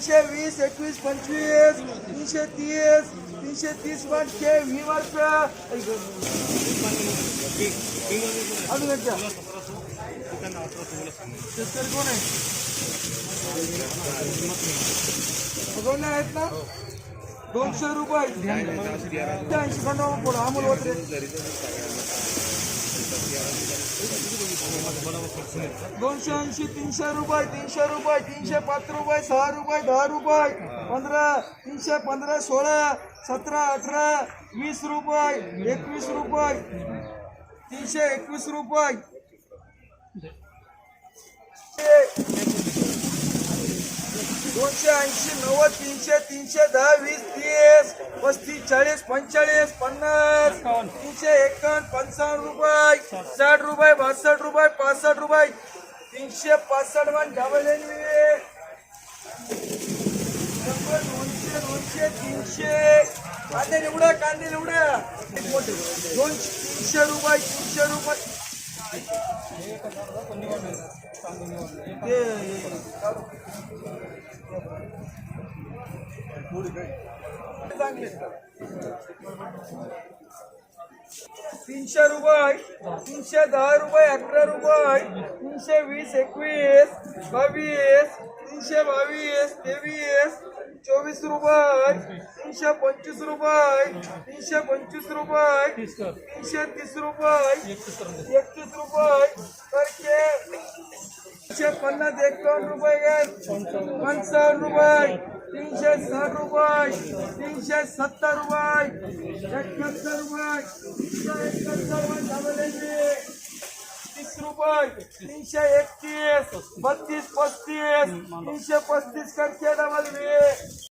तीनशे वीस एकवीस पंचवीस तीनशे तीस तीनशे तीस पाचशे वी वर्ष अजून एकदा शेतकरी कोण आहे? कोण आहेत ना? दोनशे रुपये. ऐंशी खंडा पुढं. अमोल होते दोनशे ऐंशी तीनशे रुपये तीनशे रुपये तीनशे पाच रुपये सहा रुपये दहा रुपये पंधरा तीनशे पंधरा सोळा सतरा अठरा वीस रुपये एकवीस रुपये तीनशे एकवीस रुपये. दोनशे ऐंशी नव्वद तीनशे तीनशे दहा वीस तीस पस्तीस चाळीस पंचेचाळीस पन्नास तीनशे एकावन्न पंचावन्न साठ रुपये बासष्ट रुपये पासष्ट रुपये तीनशे पासष्ट वन डबल एन शंभर दोनशे दोनशे तीनशे. कांदे निवडा कांदे निवडा. दोनशे तीनशे रुपये तीनशे रुपये. चांगले. तीनशे रुपये तीनशे दहा रुपये अकरा रुपये तीनशे वीस एकवीस बावीस तीनशे बावीस तेवीस चोवीस रुपये तीनशे पंचवीस रुपये तीनशे पंचवीस रुपये तीनशे तीस रुपये एकतीस रुपये करके तीनशे पन्नास एकावन्न रुपये पंचावन्न रुपये. तीनशे साठ रुपये तीनशे सत्तर रुपये एकाहत्तर रुपये तीनशे एकाहत्तर रुपये झालेले तीस रुपये तीनशे एकतीस बत्तीस पस्तीस तीनशे पस्तीस करके डबल